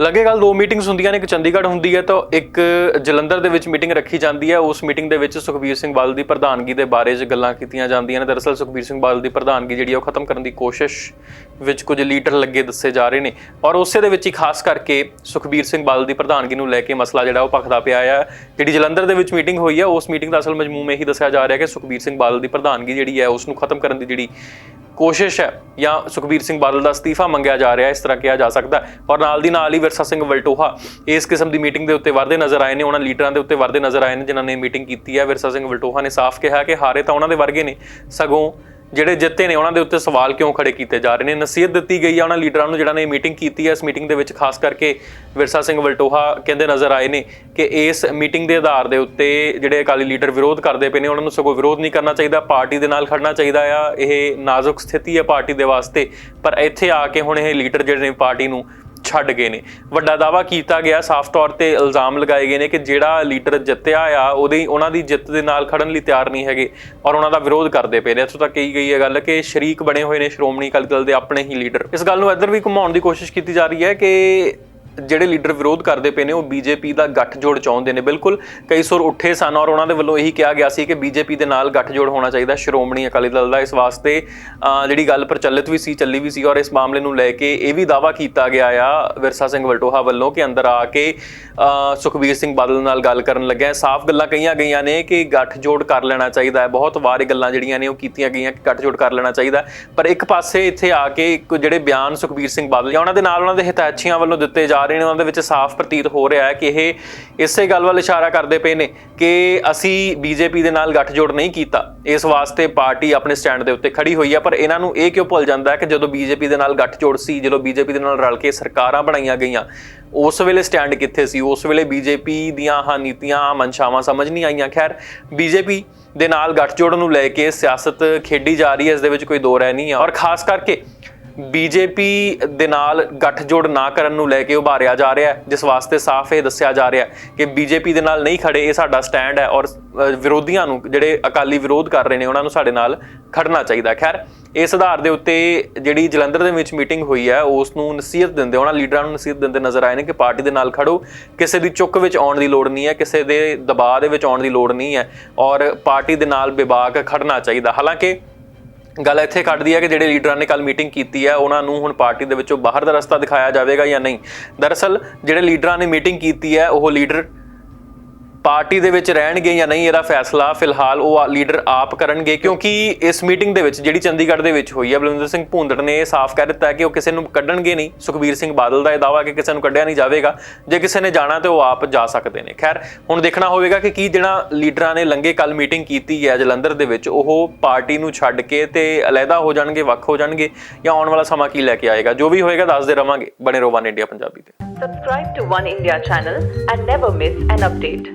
ਲੱਗੇ ਗੱਲ ਦੋ ਮੀਟਿੰਗਸ ਹੁੰਦੀਆਂ ਨੇ, ਇੱਕ ਚੰਡੀਗੜ੍ਹ ਹੁੰਦੀ ਹੈ ਤਾਂ ਇੱਕ ਜਲੰਧਰ ਦੇ ਵਿੱਚ ਮੀਟਿੰਗ ਰੱਖੀ ਜਾਂਦੀ ਹੈ। ਉਸ ਮੀਟਿੰਗ ਦੇ ਵਿੱਚ ਸੁਖਬੀਰ ਸਿੰਘ ਬਾਦਲ ਦੀ ਪ੍ਰਧਾਨਗੀ ਦੇ ਬਾਰੇ 'ਚ ਗੱਲਾਂ ਕੀਤੀਆਂ ਜਾਂਦੀਆਂ ਨੇ। ਦਰਅਸਲ ਸੁਖਬੀਰ ਸਿੰਘ ਬਾਦਲ ਦੀ ਪ੍ਰਧਾਨਗੀ ਜਿਹੜੀ ਆ, ਉਹ ਖਤਮ ਕਰਨ ਦੀ ਕੋਸ਼ਿਸ਼ ਵਿੱਚ ਕੁਝ ਲੀਡਰ ਲੱਗੇ ਦੱਸੇ ਜਾ ਰਹੇ ਨੇ। ਔਰ ਉਸੇ ਦੇ ਵਿੱਚ ਹੀ ਖਾਸ ਕਰਕੇ ਸੁਖਬੀਰ ਸਿੰਘ ਬਾਦਲ ਦੀ ਪ੍ਰਧਾਨਗੀ ਨੂੰ ਲੈ ਕੇ ਮਸਲਾ ਜਿਹੜਾ, ਉਹ ਭਖਦਾ ਪਿਆ ਆ। ਜਿਹੜੀ ਜਲੰਧਰ ਦੇ ਵਿੱਚ ਮੀਟਿੰਗ ਹੋਈ ਹੈ ਉਸ ਮੀਟਿੰਗ ਦਾ ਅਸਲ ਮਜਮੂਮ ਇਹੀ ਦੱਸਿਆ ਜਾ ਰਿਹਾ ਕਿ ਸੁਖਬੀਰ ਸਿੰਘ ਬਾਦਲ ਦੀ ਪ੍ਰਧਾਨਗੀ ਜਿਹੜੀ ਹੈ ਉਸ ਨੂੰ ਖਤਮ ਕਰਨ ਦੀ ਜਿਹੜੀ ਕੋਸ਼ਿਸ਼ ਹੈ ਜਾਂ ਸੁਖਬੀਰ ਸਿੰਘ ਬਾਦਲ ਦਾ ਅਸਤੀਫਾ ਮੰਗਿਆ ਜਾ ਰਿਹਾ ਹੈ, ਇਸ ਤਰ੍ਹਾਂ ਕਿਹਾ ਜਾ ਸਕਦਾ ਔਰ ਨਾਲ ਦੀ ਨਾਲ ਹੀ ਵਿਰਸਾ ਸਿੰਘ ਵਲਟੋਹਾ ਇਸ ਕਿਸਮ ਦੀ ਮੀਟਿੰਗ ਦੇ ਉੱਤੇ ਵਰਦੇ ਨਜ਼ਰ ਆਏ ਨੇ, ਉਹਨਾਂ ਲੀਡਰਾਂ ਦੇ ਉੱਤੇ ਵਰਦੇ ਨਜ਼ਰ ਆਏ ਨੇ, ਜਿਨ੍ਹਾਂ ਨੇ ਮੀਟਿੰਗ ਕੀਤੀ ਹੈ। ਵਿਰਸਾ ਸਿੰਘ ਵਲਟੋਹਾ ਨੇ ਸਾਫ਼ ਕਿਹਾ ਕਿ ਹਾਰੇ ਤਾਂ ਉਹਨਾਂ ਦੇ ਵਰਗੇ ਨੇ, ਸਗੋਂ ਜਿਹੜੇ ਜਿੱਤੇ ਨੇ ਉਹਨਾਂ ਦੇ ਉੱਤੇ ਸਵਾਲ ਕਿਉਂ ਖੜੇ ਕੀਤੇ ਜਾ ਰਹੇ ਨੇ? ਨਸੀਹਤ ਦਿੱਤੀ ਗਈ ਆ ਉਹਨਾਂ ਲੀਡਰਾਂ ਨੂੰ, ਜਿਹੜਾ ਨੇ ਮੀਟਿੰਗ ਕੀਤੀ ਹੈ ਇਸ ਮੀਟਿੰਗ ਦੇ ਵਿੱਚ, ਖਾਸ ਕਰਕੇ ਵਿਰਸਾ ਸਿੰਘ ਵਲਟੋਹਾ ਕਹਿੰਦੇ ਨਜ਼ਰ ਆਏ ਨੇ ਕਿ ਇਸ ਮੀਟਿੰਗ ਦੇ ਆਧਾਰ ਦੇ ਉੱਤੇ ਜਿਹੜੇ ਅਕਾਲੀ ਲੀਡਰ ਵਿਰੋਧ ਕਰਦੇ ਪਏ ਨੇ, ਉਹਨਾਂ ਨੂੰ ਸਗੋਂ ਵਿਰੋਧ ਨਹੀਂ ਕਰਨਾ ਚਾਹੀਦਾ, ਪਾਰਟੀ ਦੇ ਨਾਲ ਖੜਨਾ ਚਾਹੀਦਾ ਆ। ਇਹ ਨਾਜ਼ੁਕ ਸਥਿਤੀ ਹੈ ਪਾਰਟੀ ਦੇ ਵਾਸਤੇ। ਪਰ ਇੱਥੇ ਆ ਕੇ ਹੁਣ ਇਹ ਲੀਡਰ ਜਿਹੜੇ ਨੇ ਪਾਰਟੀ ਨੂੰ ਛੱਡ ਗਏ ਨੇ। ਵੱਡਾ ਦਾਵਾ ਕੀਤਾ ਗਿਆ, ਸਾਫ਼ ਤੌਰ ਤੇ ਇਲਜ਼ਾਮ ਲਗਾਏ ਗਏ ਨੇ ਕਿ ਜਿਹੜਾ ਲੀਡਰ ਜਿੱਤਿਆ ਆ, ਉਹਦੀ ਉਹਨਾਂ ਦੀ ਜਿੱਤ ਦੇ ਨਾਲ ਖੜਨ ਲਈ ਤਿਆਰ ਨਹੀਂ ਹੈਗੇ ਔਰ ਉਹਨਾਂ ਦਾ ਵਿਰੋਧ ਕਰਦੇ ਪਏ ਨੇ। ਇੱਥੋਂ ਤੱਕ ਕਹੀ ਗਈ ਹੈ ਗੱਲ ਕਿ ਸ਼ਰੀਕ ਬਣੇ ਹੋਏ ਨੇ ਸ਼੍ਰੋਮਣੀ ਅਕਾਲੀ ਦਲ ਦੇ ਆਪਣੇ ਹੀ ਲੀਡਰ। ਇਸ ਗੱਲ ਨੂੰ ਇੱਧਰ ਵੀ ਘੁਮਾਉਣ ਦੀ ਕੋਸ਼ਿਸ਼ ਕੀਤੀ ਜਾ ਰਹੀ ਹੈ ਕਿ ਜਿਹੜੇ ਲੀਡਰ ਵਿਰੋਧ ਕਰਦੇ ਪਏ ਨੇ, ਉਹ ਬੀਜੇਪੀ ਦਾ ਗੱਠਜੋੜ ਚਾਹੁੰਦੇ ਨੇ। ਬਿਲਕੁਲ ਕਈ ਸੁਰ ਉੱਠੇ ਸਨ ਔਰ ਉਹਨਾਂ ਦੇ ਵੱਲੋਂ ਇਹੀ ਕਿਹਾ ਗਿਆ ਸੀ ਕਿ ਬੀਜੇਪੀ ਦੇ ਨਾਲ ਗੱਠਜੋੜ ਹੋਣਾ ਚਾਹੀਦਾ। ਸ਼੍ਰੋਮਣੀ ਅਕਾਲੀ ਦਲ ਦਾ ਇਸ ਵਾਸਤੇ ਜਿਹੜੀ ਗੱਲ ਪ੍ਰਚਲਿਤ ਵੀ ਸੀ, ਚੱਲੀ ਵੀ ਸੀ ਔਰ ਇਸ ਮਾਮਲੇ ਨੂੰ ਲੈ ਕੇ ਇਹ ਵੀ ਦਾਵਾ ਕੀਤਾ ਗਿਆ ਆ ਵਿਰਸਾ ਸਿੰਘ ਵਲਟੋਹਾ ਵੱਲੋਂ ਕਿ ਅੰਦਰ ਆ ਕੇ ਸੁਖਬੀਰ ਸਿੰਘ ਬਾਦਲ ਨਾਲ ਗੱਲ ਕਰਨ ਲੱਗਿਆ। ਸਾਫ਼ ਗੱਲਾਂ ਕਹੀਆਂ ਗਈਆਂ ਨੇ ਕਿ ਗੱਠਜੋੜ ਕਰ ਲੈਣਾ ਚਾਹੀਦਾ ਹੈ। ਬਹੁਤ ਵਾਰ ਇਹ ਗੱਲਾਂ ਜਿਹੜੀਆਂ ਨੇ ਉਹ ਕੀਤੀਆਂ ਗਈਆਂ ਕਿ ਗੱਠਜੋੜ ਕਰ ਲੈਣਾ ਚਾਹੀਦਾ ਪਰ ਇੱਕ ਪਾਸੇ ਇੱਥੇ ਆ ਕੇ ਇੱਕ ਜਿਹੜੇ ਬਿਆਨ ਸੁਖਬੀਰ ਸਿੰਘ ਬਾਦਲ ਜਾਂ ਉਹਨਾਂ ਦੇ ਨਾਲ ਉਹਨਾਂ ਦੇ ਹਿਤੈਸ਼ੀਆਂ ਵੱਲੋਂ ਦਿੱਤੇ ਜਾ ਰਹੇ ਨੇ ਉਹਨਾਂ ਦੇ ਵਿੱਚ ਸਾਫ਼ ਪ੍ਰਤੀਤ ਹੋ ਰਿਹਾ ਹੈ ਕਿ ਇਹ ਇਸੇ ਗੱਲ ਵੱਲ ਇਸ਼ਾਰਾ ਕਰਦੇ ਪਏ ਨੇ ਕਿ ਅਸੀਂ ਬੀਜੇਪੀ ਦੇ ਨਾਲ ਗੱਠਜੋੜ ਨਹੀਂ ਕੀਤਾ। ਇਸ ਵਾਸਤੇ ਪਾਰਟੀ ਆਪਣੇ ਸਟੈਂਡ ਦੇ ਉੱਤੇ ਖੜੀ ਹੋਈ ਹੈ ਪਰ ਇਹਨਾਂ ਨੂੰ ਇਹ ਕਿਉਂ ਭੁੱਲ ਜਾਂਦਾ ਹੈ ਕਿ ਜਦੋਂ ਬੀਜੇਪੀ ਦੇ ਨਾਲ ਗੱਠਜੋੜ ਸੀ, ਜਦੋਂ ਬੀਜੇਪੀ ਦੇ ਨਾਲ ਰਲ ਕੇ ਸਰਕਾਰਾਂ ਬਣਾਈਆਂ ਗਈਆਂ, ਉਸ ਵੇਲੇ ਸਟੈਂਡ ਕਿੱਥੇ ਸੀ? ਉਸ ਵੇਲੇ ਬੀਜੇਪੀ ਦੀਆਂ ਆਹ ਨੀਤੀਆਂ, ਮਨਸ਼ਾਵਾਂ ਸਮਝ ਨਹੀਂ ਆਈਆਂ। ਖੈਰ, ਬੀਜੇਪੀ ਦੇ ਨਾਲ ਗੱਠਜੋੜ ਨੂੰ ਲੈ ਕੇ ਸਿਆਸਤ ਖੇਡੀ ਜਾ ਰਹੀ ਹੈ, ਇਸ ਦੇ ਵਿੱਚ ਕੋਈ ਦੋ ਰਹਿ ਨਹੀਂ ਹੈ ਔਰ ਖਾਸ ਕਰਕੇ ਬੀਜੇਪੀ ਦੇ ਨਾਲ ਗੱਠਜੋੜ ਨਾ ਕਰਨ ਨੂੰ ਲੈ ਕੇ ਉਭਾਰਿਆ ਜਾ ਰਿਹਾ ਹੈ, ਜਿਸ ਵਾਸਤੇ ਸਾਫ਼ ਇਹ ਦੱਸਿਆ ਜਾ ਰਿਹਾ ਹੈ ਕਿ ਬੀਜੇਪੀ ਦੇ ਨਾਲ ਨਹੀਂ ਖੜੇ ਇਹ ਸਾਡਾ ਸਟੈਂਡ ਹੈ ਔਰ ਵਿਰੋਧੀਆਂ ਨੂੰ, ਜਿਹੜੇ ਅਕਾਲੀ ਵਿਰੋਧ ਕਰ ਰਹੇ ਨੇ, ਉਹਨਾਂ ਨੂੰ ਸਾਡੇ ਨਾਲ ਖੜਨਾ ਚਾਹੀਦਾ ਖੈਰ, ਇਸ ਆਧਾਰ ਦੇ ਉੱਤੇ ਜਿਹੜੀ ਜਲੰਧਰ ਦੇ ਵਿੱਚ ਮੀਟਿੰਗ ਹੋਈ ਹੈ, ਉਸ ਨੂੰ ਨਸੀਹਤ ਦਿੰਦੇ, ਉਹਨਾਂ ਲੀਡਰਾਂ ਨੂੰ ਨਸੀਹਤ ਦਿੰਦੇ ਨਜ਼ਰ ਆਏ ਨੇ ਕਿ ਪਾਰਟੀ ਦੇ ਨਾਲ ਖੜੋ ਕਿਸੇ ਦੀ ਚੁੱਕ ਵਿੱਚ ਆਉਣ ਦੀ ਲੋੜ ਨਹੀਂ ਹੈ, ਕਿਸੇ ਦੇ ਦਬਾਅ ਦੇ ਵਿੱਚ ਆਉਣ ਦੀ ਲੋੜ ਨਹੀਂ ਹੈ ਔਰ ਪਾਰਟੀ ਦੇ ਨਾਲ ਵਿਭਾਗ ਖੜਨਾ ਚਾਹੀਦਾ। ਹਾਲਾਂਕਿ ਗੱਲ ਇੱਥੇ ਕੱਢਦੀ ਹੈ ਕਿ ਜਿਹੜੇ ਲੀਡਰਾਂ ਨੇ ਕੱਲ ਮੀਟਿੰਗ ਕੀਤੀ ਹੈ ਉਹਨਾਂ ਨੂੰ ਹੁਣ ਪਾਰਟੀ ਦੇ ਵਿੱਚੋਂ ਬਾਹਰ ਦਾ ਰਸਤਾ ਦਿਖਾਇਆ ਜਾਵੇਗਾ ਜਾਂ ਨਹੀਂ। ਦਰਅਸਲ, ਜਿਹੜੇ ਲੀਡਰਾਂ ਨੇ ਮੀਟਿੰਗ ਕੀਤੀ ਹੈ ਉਹ ਲੀਡਰ ਪਾਰਟੀ ਦੇ ਵਿੱਚ ਰਹਿਣਗੇ ਜਾਂ ਨਹੀਂ, ਇਹਦਾ ਫੈਸਲਾ ਫਿਲਹਾਲ ਉਹ ਲੀਡਰ ਆਪ ਕਰਨਗੇ, ਕਿਉਂਕਿ ਇਸ ਮੀਟਿੰਗ ਦੇ ਵਿੱਚ ਜਿਹੜੀ ਚੰਡੀਗੜ੍ਹ ਦੇ ਵਿੱਚ ਹੋਈ ਹੈ ਬਲਵਿੰਦਰ ਸਿੰਘ ਭੂੰਦੜ ਨੇ ਇਹ ਸਾਫ਼ ਕਹਿ ਦਿੱਤਾ ਕਿ ਉਹ ਕਿਸੇ ਨੂੰ ਕੱਢਣਗੇ ਨਹੀਂ। ਸੁਖਬੀਰ ਸਿੰਘ ਬਾਦਲ ਦਾ ਇਹ ਦਾਵਾ ਕਿ ਕਿਸੇ ਨੂੰ ਕੱਢਿਆ ਨਹੀਂ ਜਾਵੇਗਾ। ਜੇ ਕਿਸੇ ਨੇ ਜਾਣਾ ਤੇ ਉਹ ਆਪ ਜਾ ਸਕਦੇ ਨੇ। ਖੈਰ, ਹੁਣ ਦੇਖਣਾ ਹੋਵੇਗਾ ਕਿ ਕੀ ਜਿਹੜਾ ਲੀਡਰਾਂ ਨੇ ਲੰਗੇ ਕੱਲ ਮੀਟਿੰਗ ਕੀਤੀ ਹੈ ਜਲੰਧਰ ਦੇ ਵਿੱਚ। ਉਹ ਪਾਰਟੀ ਨੂੰ ਛੱਡ ਕੇ ਤੇ ਅਲੱਗਾ ਹੋ ਜਾਣਗੇ, ਵੱਖ ਹੋ ਜਾਣਗੇ ਜਾਂ ਆਉਣ ਵਾਲਾ ਸਮਾਂ ਕੀ ਲੈ ਕੇ ਆਏਗਾ? ਜੋ ਵੀ ਹੋਏਗਾ ਦੱਸਦੇ ਰਵਾਂਗੇ। ਬਣੇ ਰਹੋ ਵਨ ਇੰਡੀਆ ਪੰਜਾਬੀ ਤੇ। Subscribe to One India channel and never miss an update.